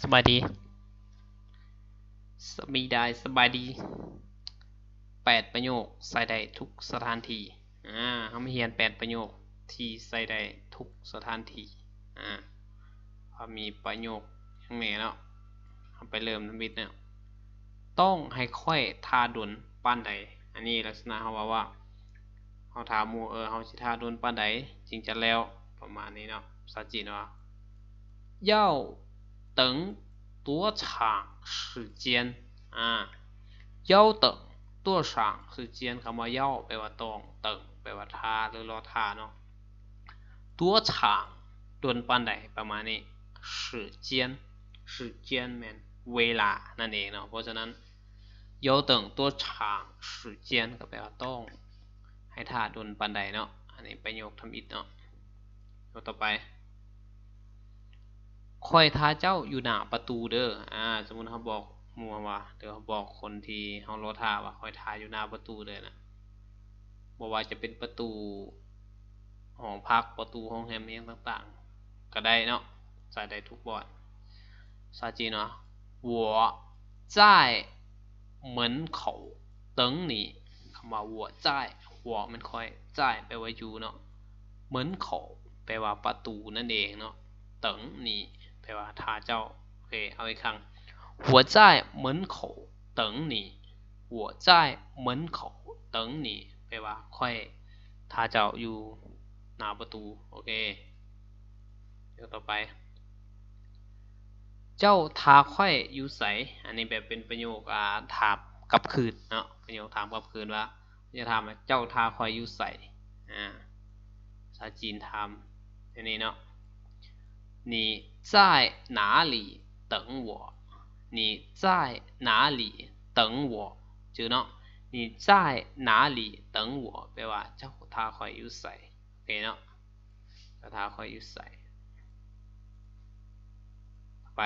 สบายดี สมีได้สบายดีแปดประโยคใส่ได้ทุกสถานที่อ่าเขาไมาเรียนแปดประโยคที่ใส่ได้ทุกสถานที่อ่าพอมีประโยคย่างนี้เนาะเอาไปเริ่มน้ำบิดเนี่ยต้องให้ค่อยทาดุนป้านใด อันนี้ลักษณะเขาว่าว่าเขาถามหมูเออเขาสิทาดุนป้านใดจริงจะแล้วประมาณนี้เนาะภาษาจีนว่า 等多长时间อ่า要等多长时间คำว่า要แปลว่าต้องเติงแปลว่าทาหรือรอทาเนาะตัว长ดวนปานใดประมาณนี้时间时间แมนเวลานั่นเองเนาะเพราะฉะนั้น要等多长时间ก็แปลว่าต้อง ให้ทาดวนปานใดเนาะอันนี้ประโยคทำอิดเนาะยกต่อไป คอยท้าเจ้าอยู่หน้าประตูเด้อ อ่า สมมุติเขาบอกมัวว่าเดี๋ยวเขาบอกคนที่เขารอท่าว่าคอยท้าอยู่หน้าประตูเด้อนะบอกว่าจะเป็นประตูห้องพักประตูห้องแฮมเองต่างๆ ก็ได้เนาะใส่ได้ทุกบอร์ดซาจีเนาะ我在门口等你คำว่า我在我มันคอย在แปลว่าอยู่เนาะ门口แปลว่าประตูนั่นเองเนาะ等你 แปลว่าทาเจ้าโอเคเอาอีกครั้ง我在门口等你我在门口等你แปลว่าค่อยทาเจ้าอยู่หน้าประตูโอเคเดี๋ยวต่อไป เจ้าทาค่อยอยู่ใสอันนี้แบบเป็นประโยคอ่าถามกลับคืนเนาะประโยคถามกลับคืนว่าจะถามเจ้าทาค่อยอยู่ใสอ่าภาษาจีนถามอันนี้เนาะ你 在哪里等我你在哪里等我จือเนาะ你在哪里等我แปลว่าเจ้าทาคอยอยู่ใส่โอเคเนาะเจ้าทาคอยอยู่ใส่ไป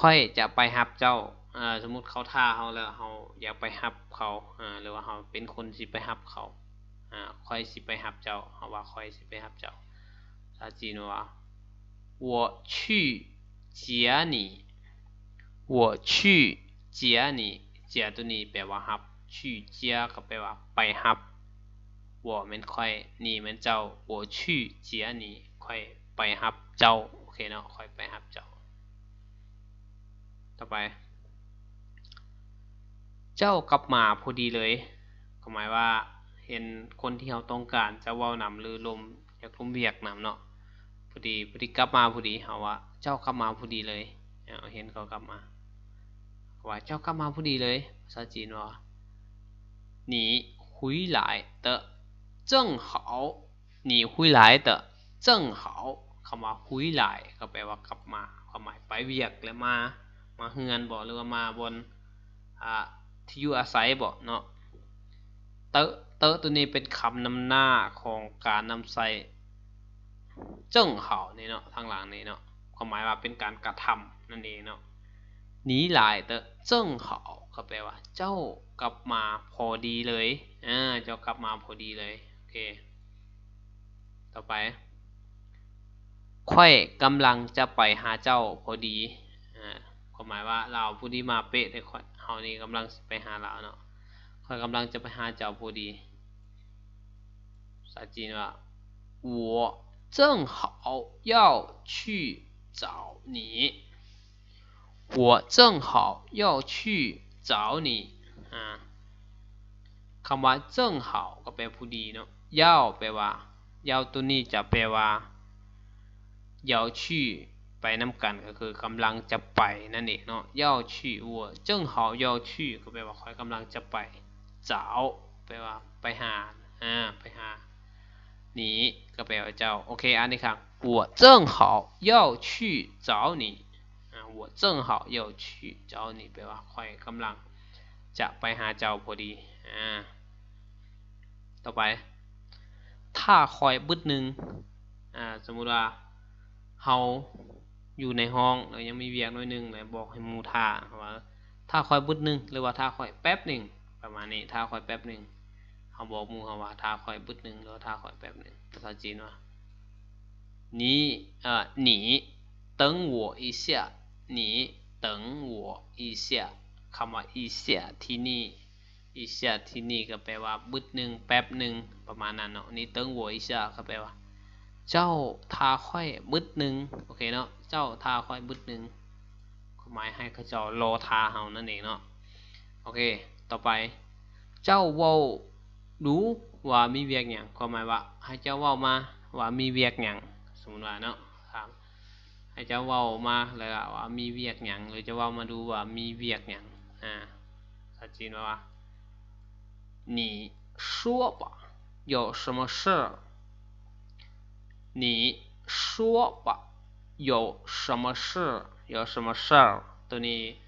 ค่อยจะไปฮับเจ้าอ่าสมมุติเขาท่าเขาแล้วเขาอยากไปฮับเขาอ่าหรือว่าเขาเป็นคนสิไปฮับเขาอ่าค่อยสิไปฮับเจ้าเขาว่าค่อยสิไปฮับเจ้าภาษาจีนว่า 我去接你我去接你接ตัวนี้แปลว่าฮับ去接ก็แปลว่าไปฮับ我มันค่อยนี่มันเจ้า我去接你ค่อยไปฮับเจ้าโอเคเนาะค่อยไปฮับเจ้าต่อไป เจ้ากลับมาพอดีเลยก็หมายว่าเห็นคนที่เขาต้องการจะว่านำหรือลมอยากลมเบียกนำเนาะ พอดีพอดีกลับมาพอดีเขาว่า เจ้ากลับมาพอดีเลยเห็นเขากลับมาว่าเจ้ากลับมาพอดีเลยภาษาจีนว่า你回来的正好你回来的正好คำว่า回来ก็แปลว่ากลับมาความหมายไปเวียกแล้วมามาเฮือนบ่หรือว่ามาบนอ่าที่อยู่อาศัยบ่เนาะเตอะเตอะตัวนี้เป็นคำนำหน้าของการนำใส่เ จิ้งเหานี่เนาะทางหลังนี่เนาะความหมายว่าเป็นการกระทำนั่นเองเนาะหนีหลายแต่เจิ้งเหาก็แปลว่า เจ้ากลับมาพอดีเลยอ่าเจ้ากลับมาพอดีเลยโอเค ต่อไปค่อยกำลังจะไปหาเจ้าพอดีอ่าความหมายว่าเราผู้ดีมาเป๊ะแต่ค่อยเฮานี่กำลังไปหาเราเนาะค่อยกำลังจะไปหาเจ้าพอดีภาษาจีนว่า我正好要去找你我正好要去找你อ่าคำว่า正好ก็แปลผู้ดีเนาะ要แปลว่า要ตัวนี้จะแปลว่า要去ไปน้ำกันก็คือกำลังจะไปนั่นเองเนาะ要去我正好要去ก็แปลว่าคอยกำลังจะไป找แปลว่าไปหาอ่าไปหา 你ก็แปลว่าเจ้าโอเคอันนี้ครับ我正好要去找你อ่า我正好要去找你แปลว่าคอยกำลังจะไปหาเจ้าพอดีอ่าต่อไป ถ้าคอยบึดหนึ่งอ่าสมมุติว่าเฮาอยู่ในห้องแล้วยังมีเวียกน้อยหนึ่งเลยบอกให้มูท่าว่าถ้าคอยบึดหนึ่งหรือว่าถ้าคอยแป๊บหนึ่งประมาณนี้ถ้าคอยแป๊บหนึ่ง เขาบอกมูเขาว่าท่าคอยบึดหนึ่งหรือท่าคอยแป๊บหนึ่งภาษาจีนว่า你呃你等我一下 你等我一下คำว่าอีเสียที่นี่อีเสียที่นี่ก็แปลว่าบึดหนึ่งแป๊บหนึ่งประมาณนั้นเนาะนี่เติงหัวอีเสียก็แปลว่า เจ้าทาค่อยบึดหนึ่งโอเคเนาะเจ้าทาค่อยบึดหนึ่งหมายให้เขาเจ้ารอทาเฮานั่นเองเนาะโอเค ต่อไป เจ้าเว้ ารู้ว่ามีเวียกอย่างก็หมายว่า ให้เจ้าเว้ามาว่ามีเวียกอย่างสมมติว่าเนาะครับให้เจ้าเว้ามาเลยว่ามีเวียกอย่างหรือจะเว้ามาดูว่ามีเวียกอย่างอ่าชัดเจนว่า你说吧有什么事你说吧有什么事有什么事ตัวนี้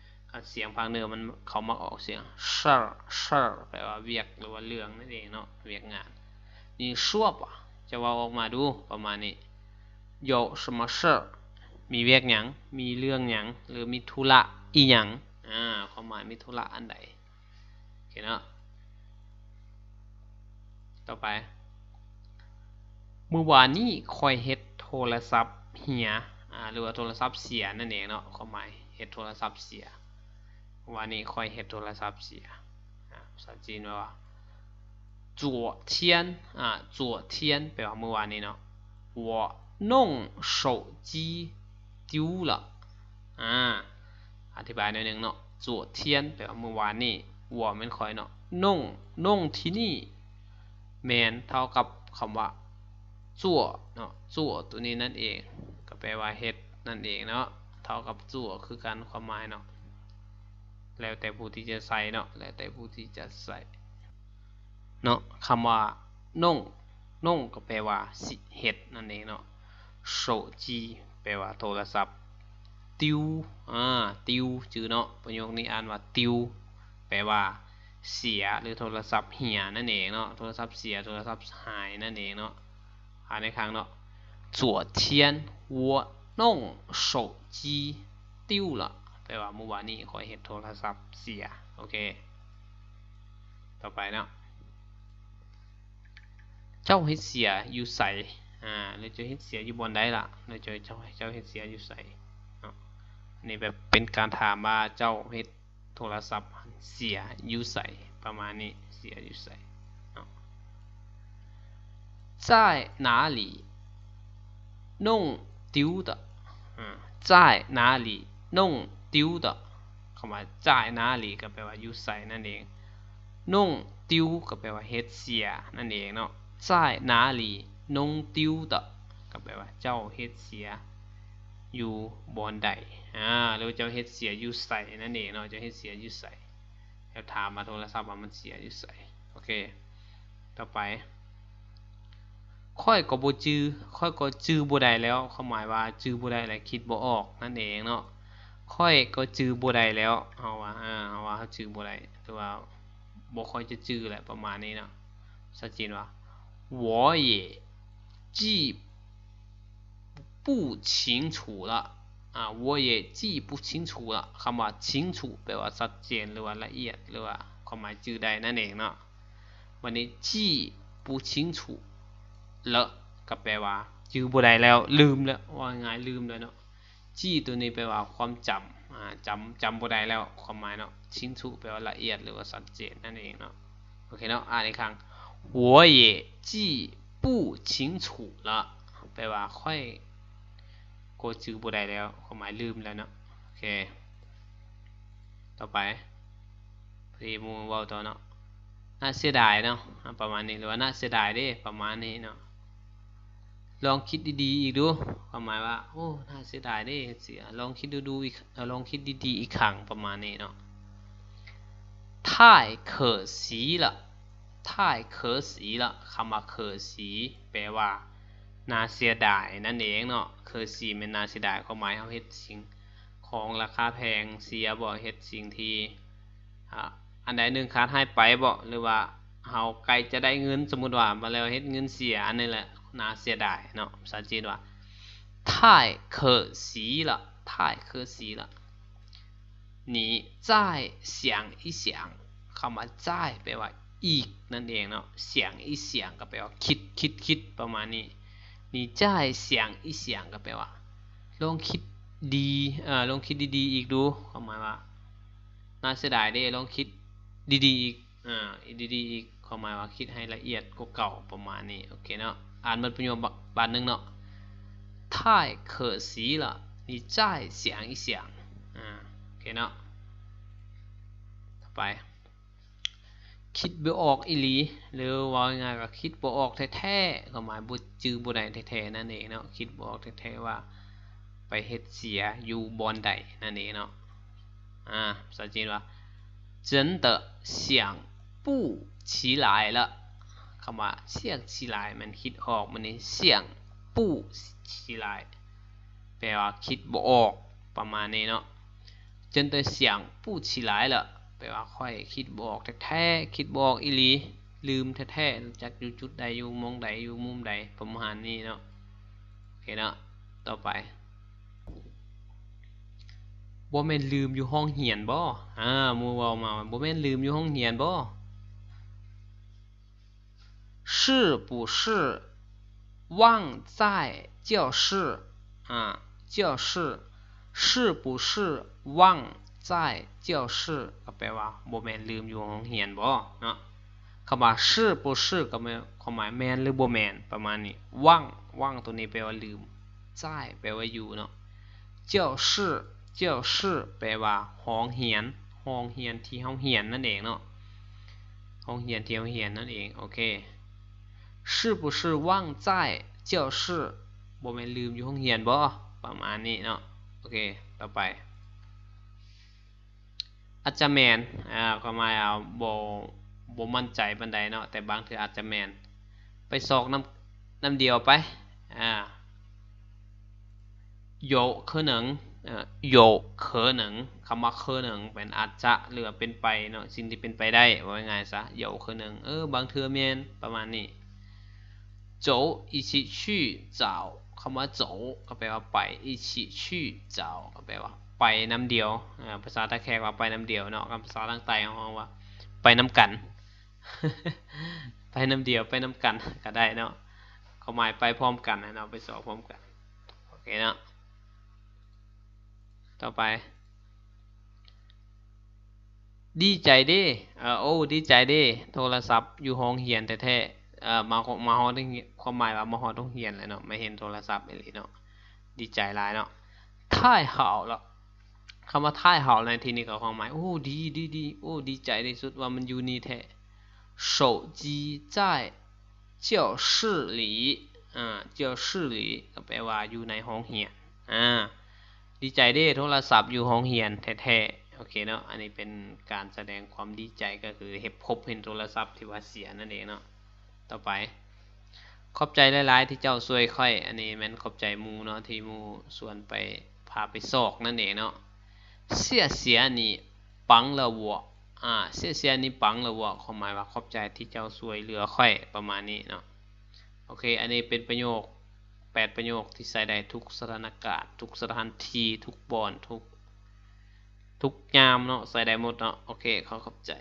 เสียงพังเนิอมันเขามาออกเสียงเชิร์เชิร์แปลว่าเวียกหรือว่าเรื่องนั่นเองเนาะเวียกงานนี่ชั่วปะจะว่าออกมาดูประมาณนี้โยสมาเชิร์มีเวียกหยังมีเรื่องหยังหรือมีธุระอีหยังอ่าความหมายมีธุระอันใดโอเคเนาะต่อไปเมื่อวานนี้คอยเฮ็ดโทรศัพท์เหียอ่าหรือว่าโทรศัพท์เสียนั่นเองเนาะความหมายเฮ็ดโทรศัพท์เสีย วันนี้คอยเฮ็ดโทรศัพท์เสียอ่าภาษาจีนว่า昨天อ่า昨天แปลว่าเมื่อวานนี้เนาะ我弄手机丢了อ่าอธิบายหน่อยหนึงเนาะ昨天แปลว่าเมื่อวานนี้我มันคอยเนาะ弄弄ที่นี่แมนเท่ากับคำว่าจั่วเนาะจั่วตัวนี้นั่นเอง ก็แปลว่าเฮ็ดนั่นเองเนาะเท่ากับจั่วคือการความหมายเนาะ แล้วแต่ผู้ที่จะใส่เนาะแล้วแต่ผู้ที่จะใส่เนาะคำว่าน่งน่งก็แปลว่าสิเห็ดนั่นเองเนาะโซจีแปลว่าโทรศัพท์ติวอ่าติวจือเนาะประโยคนี้อ่านว่าติวแปลว่าเสียหรือโทรศัพท์เหี่ยนั่นเองเนาะโทรศัพท์เสียโทรศัพท์หายนั่นเองเนาะอ่านในครั้งเนาะ昨天我弄手机丢了 ว่าเมื่อวานนี้ขอยเฮ็ดโทรศัพท์เสียโอเค ต่อไปเนาะเจ้าเฮ็ดเสียอยู่ใสอ่าหรือเจ้าเฮ็ดเสียอยู่บนใดล่ะหรือเจ้าเจ้าเจ้าเฮ็ดเสียอยู่ใสเนาะนี่แบบเป็นการถามว่าเจ้าเฮ็ดโทรศัพท์เสียอยู่ใสประมาณนี้เสียอยู่ใสเนาะ在哪里弄丢的嗯在哪里弄 丢的คำว่า在哪里ก็แปลว่าอยู่ใสนั่นเอง弄丢ก็แปลว่าเฮ็ดเสียนั่นเองเนาะ在哪里弄丢的ก็แปลว่าเจ้าเฮ็ดเสียอยู่บอนใดอ่าหรือเจ้าเฮ็ดเสียอยู่ใสนั่นเองเนาะเจ้าเฮ็ดเสียอยู่ใสแล้วถามมาโทรศัพท์ว่ามันเสียอยู่ใสโอเค ต่อไป ค่อยก็บ่จื้อค่อยก็จื้อบ่ได้แล้วความหมายว่าจื้อบ่ได้แล้วคิดบ่ออกนั่นเองเนาะ ค่อยก็จื้อบ่ได้แล้วเฮาว่าอ่าเฮาว่าเฮาจื้อบ่ได้หรือว่าบ่ค่อยจะจื้อแหละประมาณนี้เนาะชัดเจนว่า我也记不清楚了อ่า我也记不清楚了คำว่า清楚แปลว่าชัดเจนหรือว่าละเอียดหรือว่าความหมายจื้อได้นั่นเองเนาะวันนี้记不清楚เลอะก็แปลว่าจื้อบ่ได้แล้วลืมแล้วว่าง่ายลืมเลยเนาะ จี้ตัวนี้แปลว่าความจำอ่าจำจำบ่ได้แล้วความหมายเนาะชิงชูแปลว่าละเอียดหรือว่าชัดเจนนั่นเองเนาะโอเคเนาะอ่านอีกครั้ง我也记不清楚了แปลว่าค่อยก็จื้อบ่ได้แล้วความหมายลืมแล้วเนาะโอเค ต่อไปพอดีมูเว้าต่อเนาะน่าเสียดายเนาะประมาณนี้หรือว่าน่าเสียดายเด้ประมาณนี้เนาะ ลองคิดดีๆอีกดูความหมายว่าโอ้น่าเสียดายเด้เสียลองคิดดูๆอีกลองคิดดีๆอีกครั้งประมาณนี้เนาะ太可惜了太可惜了คำว่า可惜แปลว่าน่าเสียดายนั่นเองเนาะ可惜เป็นน่าเสียดายความหมายเฮาเฮ็ดสิ่งของราคาแพงเสียบ่เฮ็ดสิ่งที่อ่าอันใดหนึ่งขาดหายไปบ่หรือว่าเฮาใกล้จะได้เงินสมมุติว่ามาแล้วเฮ็ดเงินเสียอันนี้แหละ น่าเสียดายเนาะภาษาจีนว่า太可惜了太可惜了你再想一想คำว่า再แปลว่าอีกนั่นเองเนาะ想一想ก็แปลว่าคิดคิดคิดประมาณนี้你再想一想ก็แปลว่าลองคิด ดีเอ่อลองคิดดีๆอีกดูความหมายว่า น่าเสียดายเด้ลองคิดดีๆอีกอ่าดีๆอีกความหมายว่าคิดให้ละเอียดกว่าเก่าประมาณนี้โอเคเนาะ อ่านมันประโยคบานหนึงเนาะ太可惜了你再想一想อ่าโอเคเนาะต่อไป คิดบ่ออกอีหลี หรือว่าง่ายๆก็คิดบ่ออกแท้ๆความหมายบ่จื้อบ่ได้แท้ๆนั่นเองเนาะคิดบ่ออกแท้ๆว่า ไปเฮ็ดเสียอยู่บอนใดนั่นเองเนาะอ่าภาษาจีนว่า真的想不起来了 คำว่าเสียงชีลายมันคิดออกมันนี่เสียงปู้ชีลายแปลว่าคิดบ่ออกประมาณนี้เนาะจนตัวเสียงปู้ชีลายละแปลว่าค่อยคิดบ่ออกแท้ๆคิดบ่ออกอีหลีลืมแท้ๆจากอยู่จุดใดอยู่มองใดอยู่มุมใดประมาณนี้เนาะโอเคเนาะต่อไปบ่แม่นลืมอยู่ห้องเหียนบ่อ่ามูเว้ามาบ่แม่นลืมอยู่ห้องเหียนบ่อ 是不是忘在教室啊教室是不是忘在教室ก็แปลว่าบ่แม่นลืมอยู่ห้องเรียนบ่เนาะคำว่า是不是ก็หมายความหมายแม่นหรือบ่แม่นประมาณนี้ว่างว่างตัวนี้แปลว่าลืม在แปลว่าอยู่เนาะ 教室教室แปลว่าห้องเรียนห้องเรียนที่เฮาเรียนนั่นเองเนาะห้องเรียนที่เฮาเรียนนั่นเองโอเค 是不是忘在教室บ่แม่นลืมอยู่ห้องเรียนบ่ประมาณนี้เนาะโอเคต่อไป อาจจะแมนอ่าความหมายเอาบ่บ่มั่นใจปานใดเนาะแต่บางเทื่ออาจจะแมนไปสอกน้ำน้ำเดียวไปอ่า 有可能เอ่อ有可能คำว่า可能เป็นอาจจะหรือว่าเป็นไปเนาะสิ่งที่เป็นไปได้ว่าง่ายๆซะ有可能เออบางเทื่อแม่นประมาณนี้ โจอิชิ找เจ้าคำว่าโจก็แปลว่าไป一起去找ก็แปลว่า ไปน้ำเดียวภาษาตะแคกว่าไปน้ำเดียวเนาะภาษาต่างไต้ของว่า ไปน้ำกัน ไปน้ำเดียวไปน้ำกันก็ได้เนาะเขาหมายไปพร้อมกันนะเนาะไปสอบพร้อมกันโอเคเนาะต่อไป ดีใจดิเออโอ้ดีใจดิโทรศัพท์อยู่ห้องเหียนแท้ เอ่อมามาฮอดโรงเรียนความหมายว่ามาฮอดโรงเรียนเลยเนาะไม่เห็นโทรศัพท์อีหลีเนาะดีใจหลายเนาะ太好了คำว่า太好ในที่นี้ก็ความหมายโอ้ดีดีดีโอ้ดีใจที่สุดว่ามันอยู่นี่แท้手机在教室里อ่า教室里ก็แปลว่าอยู่ในห้องเรียนอ่า ดีใจเด้โทรศัพท์อยู่ห้องเรียนแท้ๆโอเคเนาะอันนี้เป็นการแสดงความดีใจก็คือเห็บพบเห็นโทรศัพท์ที่ว่าเสียนั่นเองเนาะ ต่อไป ขอบใจหลาย ๆ ที่เจ้าช่วยค่อย อันนี้แม่นขอบใจมูเนาะที่มูส่วนไปพาไปซอกนั่นเองเนาะเสียเสียนี่ปังละวัวอ่าเสียเสียนี่ปังละวัวความหมายว่าขอบใจที่เจ้าช่วยเหลือค่อยประมาณนี้เนาะโอเค อันนี้เป็นประโยคแปดประโยคที่ใส่ได้ทุกสถานการณ์ทุกสถานที่ทุกบอนทุกทุกยามเนาะใส่ได้หมดเนาะโอเคเขาเข้าใจ